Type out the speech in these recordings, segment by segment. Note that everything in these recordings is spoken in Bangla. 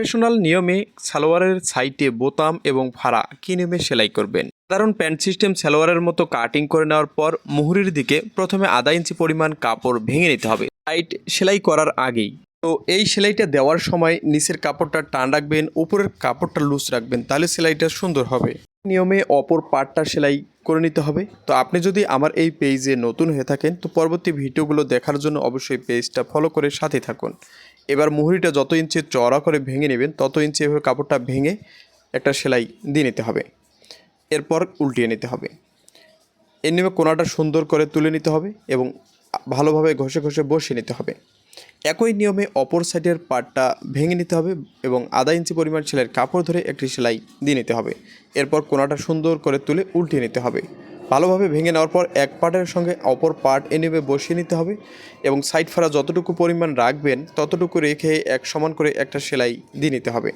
প্রফেশনাল নিয়মে সালোয়ারের সাইটে বোতাম এবং ফাড়া কী নিয়মে সেলাই করবেন। সাধারণ প্যান্ট সিস্টেম সালোয়ারের মতো কাটিং করে নেওয়ার পর মুহুরির দিকে প্রথমে আধা ইঞ্চি পরিমাণ কাপড় ভেঙে নিতে হবে। সাইট সেলাই করার আগেই। তো এই সেলাইটা দেওয়ার সময় নিচের কাপড়টা টান রাখবেন, উপরের কাপড়টা লুজ রাখবেন, তাহলে সেলাইটা সুন্দর হবে। নিয়মে অপর পার্টটা সেলাই করে নিতে হবে। তো আপনি যদি আমার এই পেজে নতুন হয়ে থাকেন, তো পরবর্তী ভিডিওগুলো দেখার জন্য অবশ্যই পেজটা ফলো করে সাথে থাকুন। এবার মুহুরিটা যত ইঞ্চি চড়া করে ভেঙে নেবেন, তত ইঞ্চি এভাবে কাপড়টা ভেঙে একটা সেলাই দিয়ে নিতে হবে। এরপর উল্টিয়ে নিতে হবে। এর নিয়মে কোনাটা সুন্দর করে তুলে নিতে হবে এবং ভালোভাবে ঘষে ঘষে বসিয়ে নিতে হবে। একই নিয়মে অপর সাইডের পাটটা ভেঙে নিতে হবে এবং আধা ইঞ্চি পরিমাণ সেলাইয়ের কাপড় ধরে একটি সেলাই দিয়ে নিতে হবে। এরপর কোনাটা সুন্দর করে তুলে উল্টিয়ে নিতে হবে। ভালোভাবে ভেঙে নেওয়ার পর এক পার্টের সঙ্গে অপর পার্ট এনে বসিয়ে নিতে হবে এবং সাইড ফাড়া যতটুকু পরিমাণ রাখবেন, ততটুকু রেখে এক সমান করে একটা সেলাই দিয়ে নিতে হবে।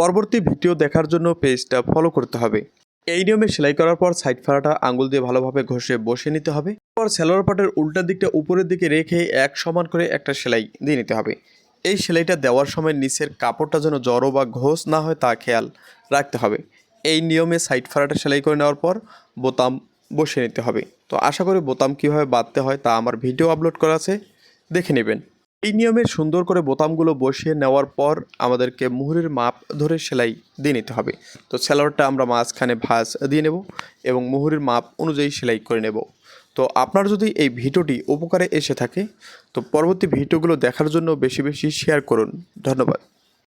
পরবর্তী ভিডিও দেখার জন্য পেজটা ফলো করতে হবে। এই নিয়মে সেলাই করার পর সাইড ফাড়াটা আঙুল দিয়ে ভালোভাবে ঘষে বসিয়ে নিতে হবে। পর সেলোয়ার পাটের উল্টা দিকটা উপরের দিকে রেখে এক সমান করে একটা সেলাই দিয়ে নিতে হবে। এই সেলাইটা দেওয়ার সময় নিচের কাপড়টা যেন জড়ো বা ঘোষ না হয় তা খেয়াল রাখতে হবে। এই নিয়মে সাইড ফাড়াটা সেলাই করে নেওয়ার পর বোতাম বসিয়ে নিতে হবে। তো আশা করি বোতাম কীভাবে বাঁধতে হয় তা আমার ভিডিও আপলোড করা আছে, দেখে নেবেন। এই নিয়মে সুন্দর করে বোতামগুলো বসিয়ে নেওয়ার পর আমাদেরকে মুহুরির মাপ ধরে সেলাই দিয়ে নিতে হবে। তো সেলোয়ারটা আমরা মাঝখানে ভাঁজ দিয়ে নেব এবং মুহুরির মাপ অনুযায়ী সেলাই করে নেব। তো আপনার যদি এই ভিডিওটি উপকারে এসে থাকে, তো পরবর্তী ভিডিওগুলো দেখার জন্য বেশি বেশি শেয়ার করুন। ধন্যবাদ।